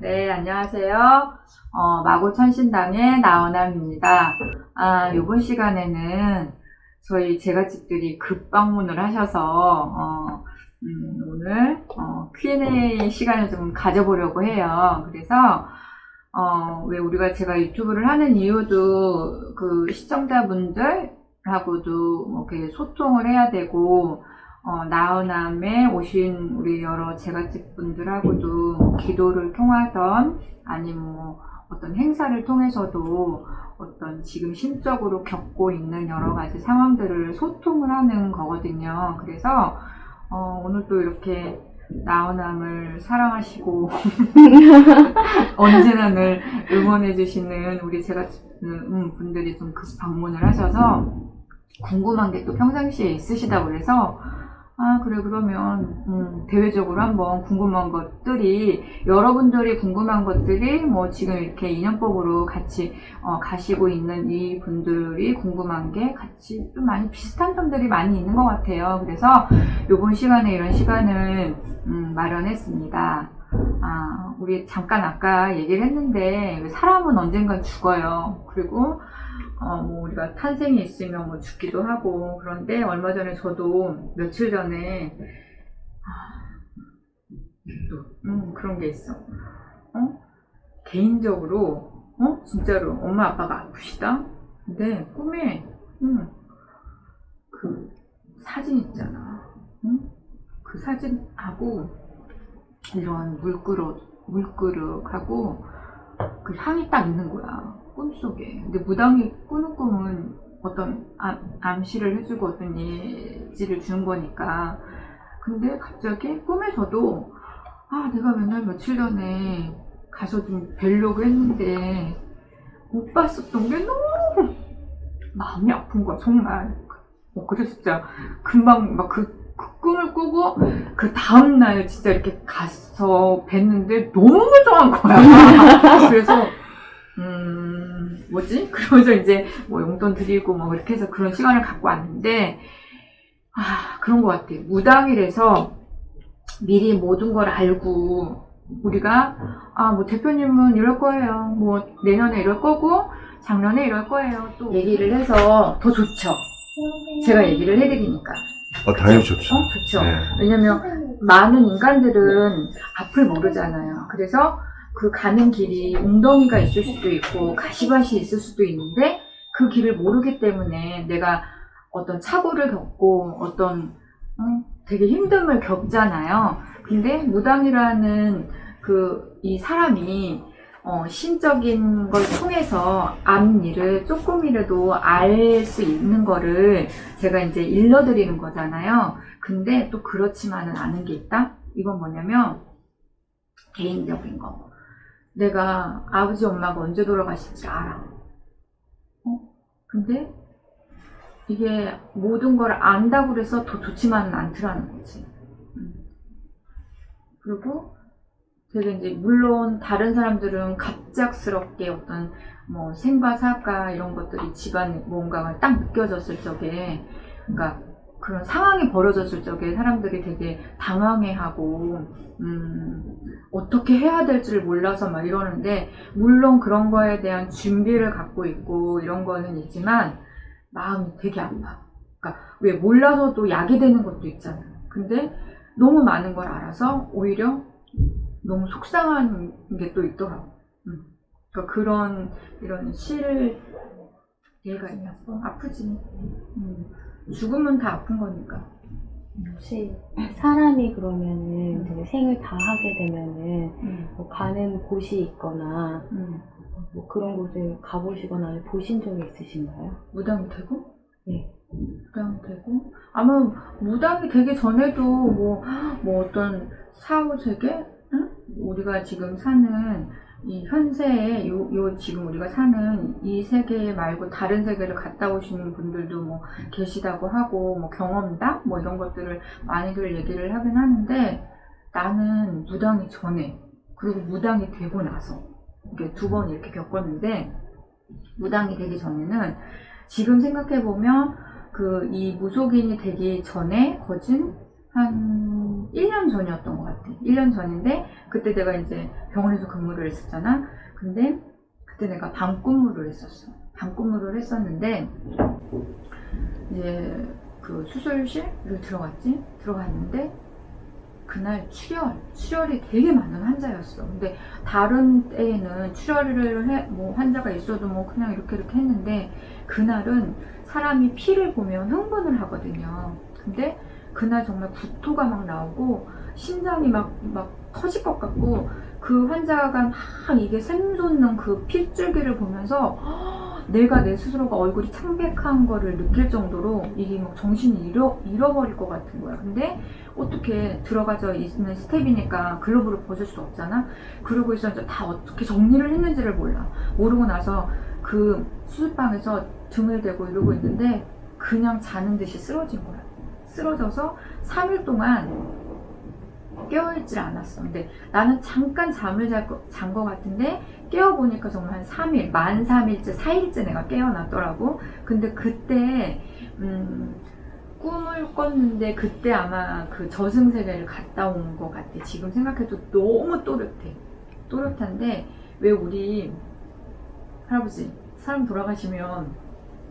네, 안녕하세요. 어, 마고천신당의 나원함입니다. 아, 이번 시간에는 저희 제가집들이 급방문을 하셔서, 어, 음, 오늘, 어, Q&A 시간을 좀 가져보려고 해요. 그래서, 어, 왜 우리가 제가 유튜브를 하는 이유도 그 시청자분들하고도 뭐 이렇게 소통을 해야 되고, 어, 나은함에 오신 우리 여러 제갓집 분들하고도 뭐 기도를 통하던 아니면 뭐 어떤 행사를 통해서도 어떤 지금 심적으로 겪고 있는 여러 가지 상황들을 소통을 하는 거거든요. 그래서 어, 오늘 또 이렇게 나은함을 사랑하시고 언제나 늘 응원해 주시는 우리 제갓집 음, 분들이 좀급 방문을 하셔서 궁금한 게 또 평상시에 있으시다고 그래서 아, 그래, 그러면, 음, 대외적으로 한번 궁금한 것들이, 여러분들이 궁금한 것들이, 뭐, 지금 이렇게 인연법으로 같이, 어, 가시고 있는 이 분들이 궁금한 게 같이 좀 많이 비슷한 점들이 많이 있는 것 같아요. 그래서, 요번 시간에 이런 시간을, 음, 마련했습니다. 아, 우리 잠깐 아까 얘기를 했는데, 사람은 언젠간 죽어요. 그리고, 어, 뭐, 우리가 탄생이 있으면 뭐 죽기도 하고, 그런데 얼마 전에 저도 며칠 전에, 아, 또, 음, 그런 게 있어. 어? 개인적으로, 어? 진짜로, 엄마 아빠가 아프시다? 근데 꿈에, 음, 그 사진 있잖아. 응? 그 사진하고, 이런 물그릇, 물그릇하고, 그 향이 딱 있는 거야. 꿈속에. 근데 무당이 꾸는 꿈은 어떤 암, 암시를 해주고 어떤 예지를 주는 거니까. 근데 갑자기 꿈에서도 아, 내가 맨날 며칠 전에 가서 좀 뵈려고 했는데 못 봤었던 게 너무 마음이 아픈 거야, 정말. 어, 그래서 진짜 금방 막 그, 그 꿈을 꾸고 그 다음 날 진짜 이렇게 가서 뵀는데 너무 멀쩡한 거야. 그래서 음, 뭐지? 그러면서 이제 뭐 용돈 드리고 뭐 그렇게 해서 그런 시간을 갖고 왔는데, 아, 그런 것 같아. 무당이라서 미리 모든 걸 알고, 우리가, 아, 뭐 대표님은 이럴 거예요. 뭐 내년에 이럴 거고, 작년에 이럴 거예요. 또 얘기를 해서 더 좋죠. 제가 얘기를 해드리니까. 어, 당연히 좋죠. 어, 좋죠. 네. 왜냐면 많은 인간들은 앞을 모르잖아요. 그래서 그 가는 길이 웅덩이가 있을 수도 있고 가시밭이 있을 수도 있는데 그 길을 모르기 때문에 내가 어떤 착오를 겪고 어떤 음, 되게 힘듦을 겪잖아요. 근데 무당이라는 그 이 사람이 어, 신적인 걸 통해서 앞 일을 조금이라도 알 수 있는 거를 제가 이제 일러드리는 거잖아요. 근데 또 그렇지만은 않은 게 있다? 이건 뭐냐면 개인적인 거. 내가 아버지 엄마가 언제 돌아가실지 알아. 어? 근데 이게 모든 걸 안다고 그래서 더 좋지만은 않더라는 거지. 음. 그리고 되게 이제 물론 다른 사람들은 갑작스럽게 어떤 뭐 생과 사과 이런 것들이 집안 뭔가가 딱 느껴졌을 적에 그러니까 그런 상황이 벌어졌을 적에 사람들이 되게 당황해하고 음, 어떻게 해야 될지를 몰라서 막 이러는데 물론 그런 거에 대한 준비를 갖고 있고 이런 거는 있지만 마음이 되게 아파. 그러니까 왜 몰라서도 약이 되는 것도 있잖아요. 근데 너무 많은 걸 알아서 오히려 너무 속상한 게 또 있더라고. 음. 그러니까 그런 이런 실 얘가 있어. 아프지. 음. 죽음은 다 아픈 거니까. 혹시 사람이 그러면은 이제 생을 다 하게 되면은 음. 뭐 가는 곳이 있거나 음. 뭐 그런 곳을 가보시거나 아니면 보신 적이 있으신가요? 무당이 되고? 네. 무당이 되고? 아마 무당이 되기 전에도 뭐, 뭐 어떤 사후 세계? 응? 우리가 지금 사는 이 현세에 요, 요 지금 우리가 사는 이 세계 말고 다른 세계를 갔다 오시는 분들도 뭐 계시다고 하고 뭐 경험담 뭐 이런 것들을 많이들 얘기를 하긴 하는데 나는 무당이 전에 그리고 무당이 되고 나서 이게 두 번 이렇게 겪었는데 무당이 되기 전에는 지금 생각해 보면 그 이 무속인이 되기 전에 거진 한 1년 전이었던 것 같아. 1년 전인데 그때 내가 이제 병원에서 근무를 했었잖아. 근데 그때 내가 밤 근무를 했었어. 밤 근무를 했었는데 이제 그 수술실을 들어갔지. 들어갔는데 그날 출혈, 출혈이 되게 많은 환자였어. 근데 다른 때에는 출혈을 해, 뭐 환자가 있어도 뭐 그냥 이렇게 이렇게 했는데 그날은 사람이 피를 보면 흥분을 하거든요. 근데 그날 정말 구토가 막 나오고 심장이 막, 막 터질 것 같고 그 환자가 막 이게 샘솟는 그 핏줄기를 보면서 내가 내 스스로가 얼굴이 창백한 거를 느낄 정도로 이게 막 정신이 잃어, 잃어버릴 것 같은 거야. 근데 어떻게 들어가져 있는 스텝이니까 글로브를 벗을 수 없잖아. 그러고 있었는데 다 어떻게 정리를 했는지를 몰라. 모르고 나서 그 수술방에서 등을 대고 이러고 있는데 그냥 자는 듯이 쓰러진 거야. 쓰러져서 3일 동안 깨어있질 않았어. 근데 나는 잠깐 잠을 잔것 같은데 깨어보니까 정말 한 3일, 만 3일째, 4일째 내가 깨어났더라고. 근데 그때, 음, 꿈을 꿨는데 그때 아마 그 저승 세계를 갔다 온 것 같아. 지금 생각해도 너무 또렷해. 또렷한데, 왜 우리 할아버지, 사람 돌아가시면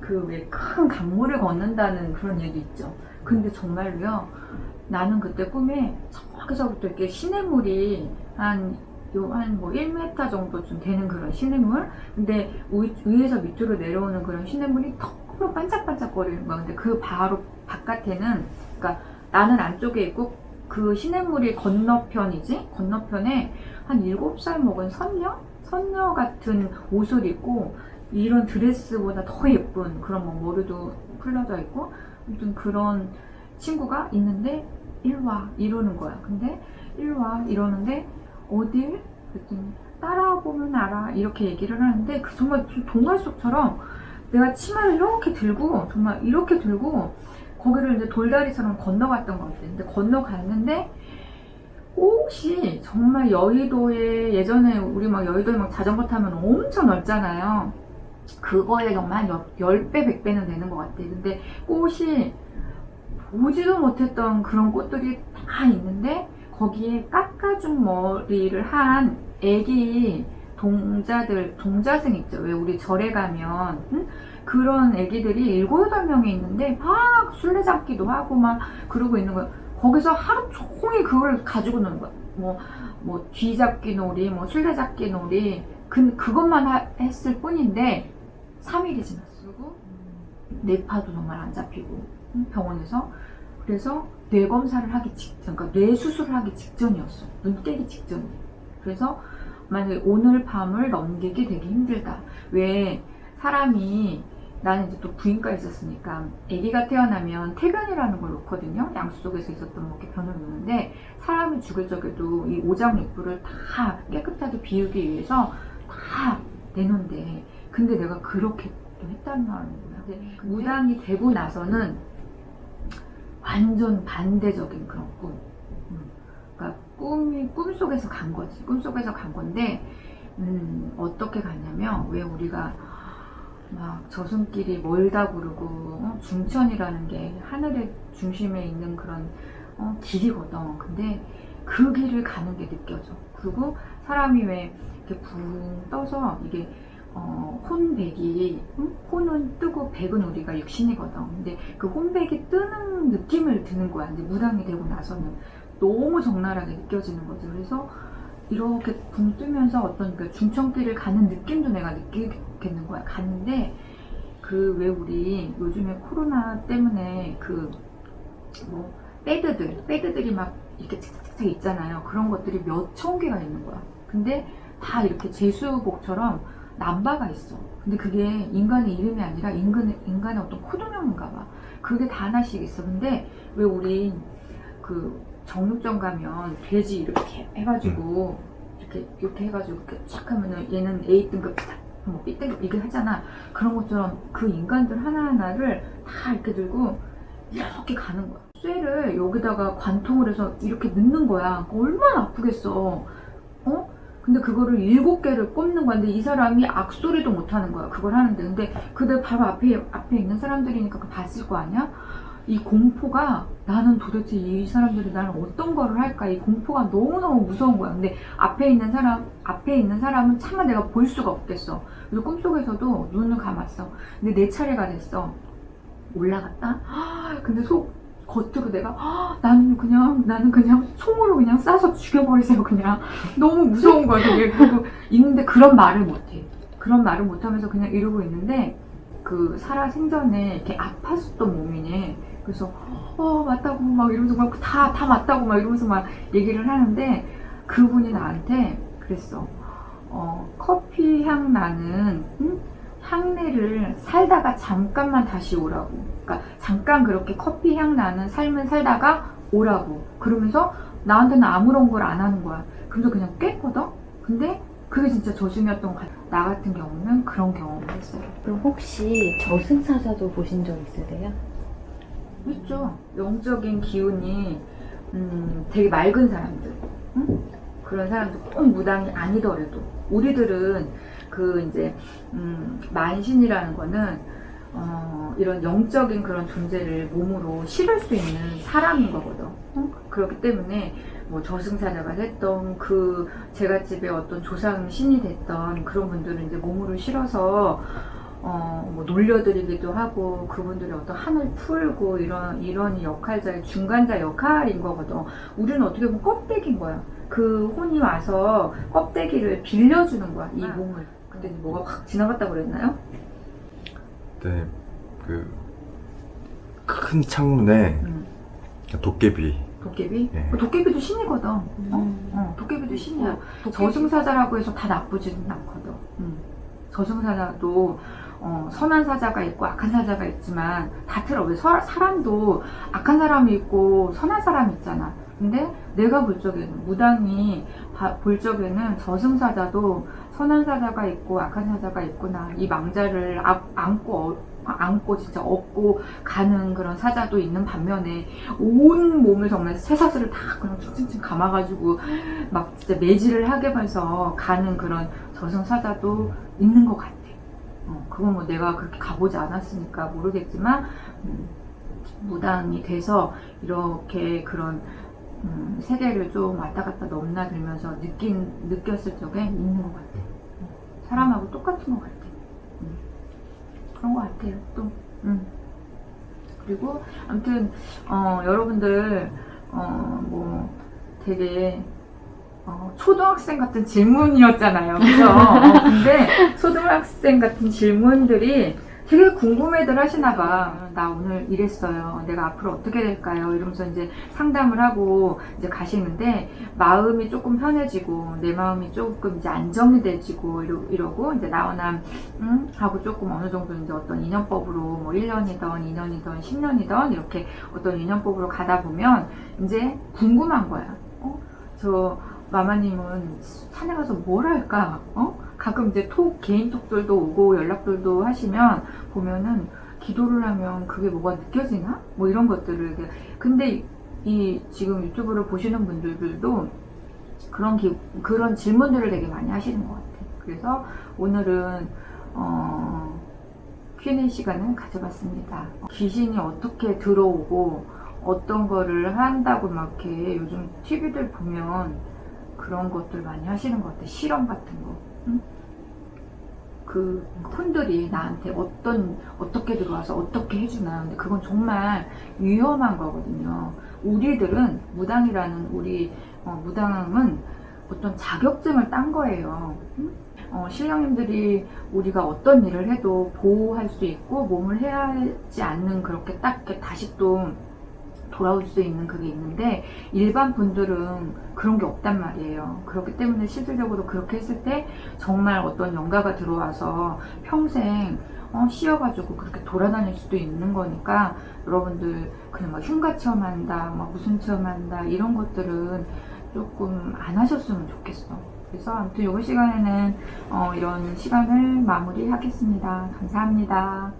그왜큰 강물을 걷는다는 그런 얘기 있죠. 근데 정말로요, 나는 그때 꿈에 저기서부터 이렇게 시냇물이 한, 요, 한뭐 1m 정도쯤 되는 그런 시냇물? 근데 위, 위에서 밑으로 내려오는 그런 시냇물이 너무 반짝반짝거리는 거야. 근데 그 바로 바깥에는, 그러니까 나는 안쪽에 있고 그 시냇물이 건너편이지? 건너편에 한 7살 먹은 선녀? 선녀 같은 옷을 입고 이런 드레스보다 더 예쁜 그런 뭐 머리도 풀려져 있고 아무튼 그런 친구가 있는데 일와 이러는 거야. 근데 일와 이러는데 어딜? 그랬더니 따라보면 알아 이렇게 얘기를 하는데 그 정말 동화 속처럼 내가 치마를 이렇게 들고 정말 이렇게 들고 거기를 이제 돌다리처럼 건너갔던 것 같아. 근데 건너갔는데 혹시 정말 여의도에 예전에 우리 막 여의도에 막 자전거 타면 엄청 넓잖아요. 그거에 정말 한 10배, 100배는 되는 것 같아. 근데 꽃이 보지도 못했던 그런 꽃들이 다 있는데 거기에 깎아준 머리를 한 애기 동자들, 동자생 있죠. 왜 우리 절에 가면 응? 그런 애기들이 일곱, 여덟 명이 있는데 막 술래잡기도 하고 막 그러고 있는 거야. 거기서 하루 종일 그걸 가지고 노는 거야. 뭐, 뭐 뒤잡기 놀이, 뭐 술래잡기 놀이 그, 그것만 하- 했을 뿐인데 3일이 지났어. 그리고 뇌파도 정말 안 잡히고 응? 병원에서 그래서 뇌 검사를 하기 직전, 그러니까 뇌 수술을 하기 직전이었어. 눈 떼기 직전이. 그래서 만약에 오늘 밤을 넘기기 되게 힘들다. 왜 사람이 나는 이제 또 부인과 있었으니까 아기가 태어나면 태변이라는 걸 놓거든요. 양수 속에서 있었던 뭐 이렇게 변을 놓는데 사람이 죽을 적에도 이 오장 육부를 다 깨끗하게 비우기 위해서 다 내놓는데 근데 내가 그렇게 또 했다는 거야. 근데 무당이 되고 나서는 완전 반대적인 그런 꿈. 음. 그러니까 꿈이 꿈속에서 간 거지. 꿈속에서 간 건데 음, 어떻게 갔냐면 왜 우리가 막 저승길이 멀다 부르고 어? 중천이라는 게 하늘의 중심에 있는 그런 어, 길이거든. 근데 그 길을 가는 게 느껴져. 그리고 사람이 왜 이렇게 붕 떠서 이게 어, 혼백이 응? 혼은 뜨고 백은 우리가 육신이거든. 근데 그 혼백이 뜨는 느낌을 드는 거야. 근데 무당이 되고 나서는 너무 적나라하게 느껴지는 거지. 그래서 이렇게 붕 뜨면서 어떤 그 중천길을 가는 느낌도 내가 느끼겠는 거야. 갔는데 그 왜 우리 요즘에 코로나 때문에 그 뭐 배드들, 배드들이 막 이렇게 착착착 있잖아요. 그런 것들이 몇 천 개가 있는 거야. 근데 다 이렇게 제수복처럼 남바가 있어. 근데 그게 인간의 이름이 아니라 인간의, 인간의 어떤 코드명인가 봐. 그게 다 하나씩 있어. 근데 왜 우리 그 정육점 가면 돼지 이렇게 해가지고 이렇게 이렇게 해가지고 이렇게 쫙 하면은 얘는 A 등급 뭐 B 등급 이렇게 하잖아. 그런 것처럼 그 인간들 하나하나를 다 이렇게 들고 이렇게 가는 거야. 쇠를 여기다가 관통을 해서 이렇게 넣는 거야. 얼마나 아프겠어. 어? 근데 그거를 일곱 개를 꼽는. 근데 이 사람이 악소리도 못 하는 거야. 그걸 하는데. 근데 그들 바로 앞에, 앞에 있는 사람들이니까 그 봤을 거 아니야? 이 공포가 나는 도대체 이 사람들이 나는 어떤 거를 할까 이 공포가 너무너무 무서운 거야 근데 앞에 있는 사람 앞에 있는 사람은 차마 내가 볼 수가 없겠어 그래서 꿈속에서도 눈을 감았어 근데 내 차례가 됐어 올라갔다 근데 속 겉으로 내가 "아, 나는 그냥 나는 그냥 총으로 그냥 쏴서 죽여버리세요 그냥. 너무 무서운 거야 그게. 그리고 있는데 그런 말을 못해. 그런 말을 못하면서 그냥 이러고 있는데 그 살아 생전에 이렇게 아팠었던 몸이네. 그래서 어 맞다고. 막 이러면서 막다다 맞다고 막 이러면서 막 얘기를 하는데 그분이 나한테 그랬어 어 커피 향 나는 응? 향내를 살다가 잠깐만 다시 오라고. 그러니까 잠깐 그렇게 커피 향 나는 삶을 살다가 오라고. 그러면서 나한테는 아무런 걸 안 하는 거야. 그래서 그냥 깼거든? 근데 그게 진짜 저승이었던 것 같아. 나 같은 경우는 그런 경험을 했어요. 그럼 혹시 저승사자도 보신 적 있으세요? 있죠. 영적인 기운이 음, 되게 맑은 사람들, 응? 그런 사람들 꼭 무당이 아니더라도 우리들은 그 이제 음, 만신이라는 거는 어, 이런 영적인 그런 존재를 몸으로 실을 수 있는 사람인 거거든. 응? 그렇기 때문에 뭐 저승사자가 됐던 그 제가 집에 어떤 조상 신이 됐던 그런 분들은 이제 몸으로 실어서 어, 뭐 놀려드리기도 하고 그분들이 어떤 한을 풀고 이런 이런 역할자의 중간자 역할인 거거든. 우리는 어떻게 보면 껍데기인 거야. 그 혼이 와서 껍데기를 빌려주는 거야 이 몸을. 근데 뭐가 확 지나갔다 그랬나요? 네, 그큰 창문에 음. 도깨비. 도깨비? 예. 그 도깨비도 신이거든. 어? 음. 어, 도깨비도 신이야. 도깨비- 저승사자라고 해서 다 나쁘지는 않거든. 음. 저승사자도 어, 선한 사자가 있고 악한 사자가 있지만 다 틀어. 왜 서- 사람도 악한 사람이 있고 선한 사람이 있잖아. 근데 내가 볼 적에는 무당이 바- 볼 적에는 저승사자도 선한 사자가 있고 악한 사자가 있구나. 이 망자를 안- 안고 어- 안고 진짜 업고 가는 그런 사자도 있는 반면에 온 몸을 정말 쇠사슬을 다 그냥 칭칭칭 감아가지고 막 진짜 매질을 하게 해서 가는 그런 저승 사자도 있는 것 같아. 어, 그건 뭐 내가 그렇게 가보지 않았으니까 모르겠지만 음, 무당이 돼서 이렇게 그런 음, 세계를 좀 왔다 갔다 넘나들면서 느낀 느꼈을 적에 있는 것 같아. 어, 사람하고 똑같은 것 같아. 음, 그런 것 같아요. 또. 음. 그리고 아무튼 어, 여러분들 어, 뭐 되게 어, 초등학생 같은 질문이었잖아요. 그죠? 어, 근데 초등학생 같은 질문들이 되게 궁금해들 하시나 봐. 나 오늘 이랬어요. 내가 앞으로 어떻게 될까요? 이러면서 이제 상담을 하고 이제 가시는데 마음이 조금 편해지고 내 마음이 조금 이제 안정이 돼지고 이러, 이러 고 이제 나오남 음, 하고 조금 어느 정도 이제 어떤 인연법으로 뭐 1년이던 2년이던 10년이던 이렇게 어떤 인연법으로 가다 보면 이제 궁금한 거야. 어? 저 마마님은 산에 가서 뭘 할까? 어? 가끔 이제 톡, 개인 톡들도 오고 연락들도 하시면 보면은 기도를 하면 그게 뭐가 느껴지나? 뭐 이런 것들을. 근데 이 지금 유튜브를 보시는 분들도 그런 기, 그런 질문들을 되게 많이 하시는 것 같아요. 그래서 오늘은, 어, Q&A 시간을 가져봤습니다. 귀신이 어떻게 들어오고 어떤 거를 한다고 막 이렇게 요즘 TV들 보면 그런 것들 많이 하시는 것 같아. 실험 같은 거. 응? 그 폰들이 나한테 어떤 어떻게 들어와서 어떻게 해주나. 근데 그건 정말 위험한 거거든요. 우리들은 무당이라는 우리 어, 무당은 어떤 자격증을 딴 거예요. 응? 어, 신령님들이 우리가 어떤 일을 해도 보호할 수 있고 몸을 해하지 않는 그렇게 딱 이렇게 다시 또 돌아올 수 있는 그게 있는데 일반 분들은 그런 게 없단 말이에요. 그렇기 때문에 실질적으로 그렇게 했을 때 정말 어떤 영가가 들어와서 평생 어, 씌어가지고 그렇게 돌아다닐 수도 있는 거니까 여러분들 그냥 막 흉가 체험한다, 막 무슨 체험한다 이런 것들은 조금 안 하셨으면 좋겠어. 그래서 아무튼 이번 시간에는 어, 이런 시간을 마무리하겠습니다. 감사합니다.